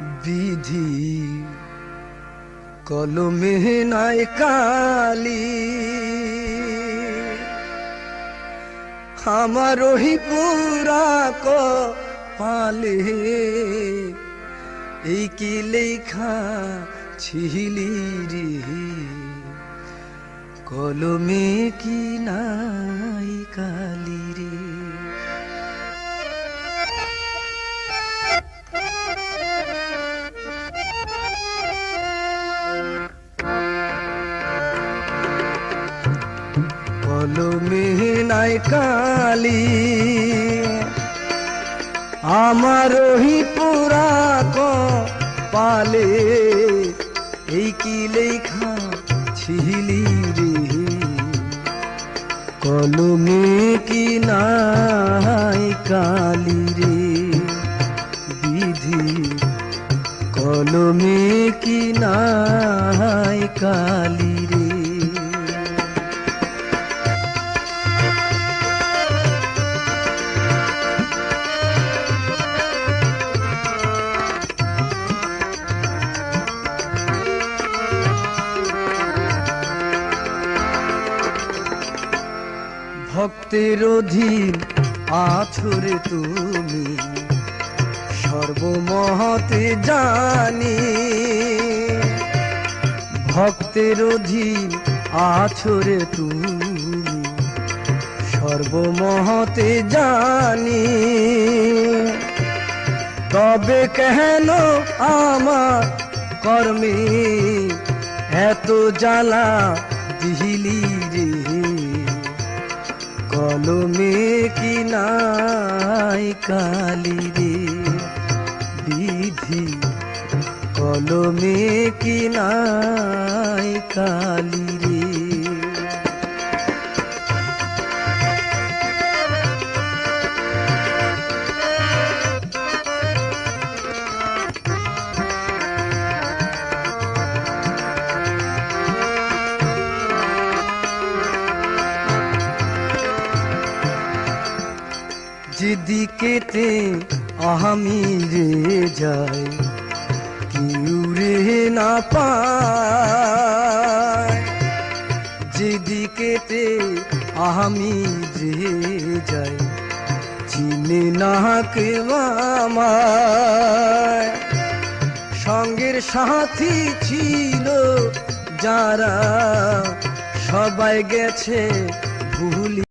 বিধি কলমে নাই কালি। আমার ওই পুরা ক পালে এই কি লেখা ছিলি রে? কলমে কি নাই কালি রে? কলমে নাই কালি। আমার ওই পুরা পালে, এই কি লেখা ছিলি রে? কলমে কি নাই কালি রে? বিধি কলমে কি নাই কালি ভক্তের অধীন আছরে তুমি। সর্বমহতে জানি ভক্তের অধীন আছরে তুমি। সর্বমহতে জানি তবে কেন আমার কর্মে এত জ্বালা রে কলমে কি নাই কালি রে? বিধি কলমে কি নাই কালি রে? যেদিকেতে আমি রে যাই কেউ রে না পায়। যেদিকেতে আমি রে যাই চিনে না কেউ সঙ্গের সাথী ছিল যারা, সবাই গেছে ভুল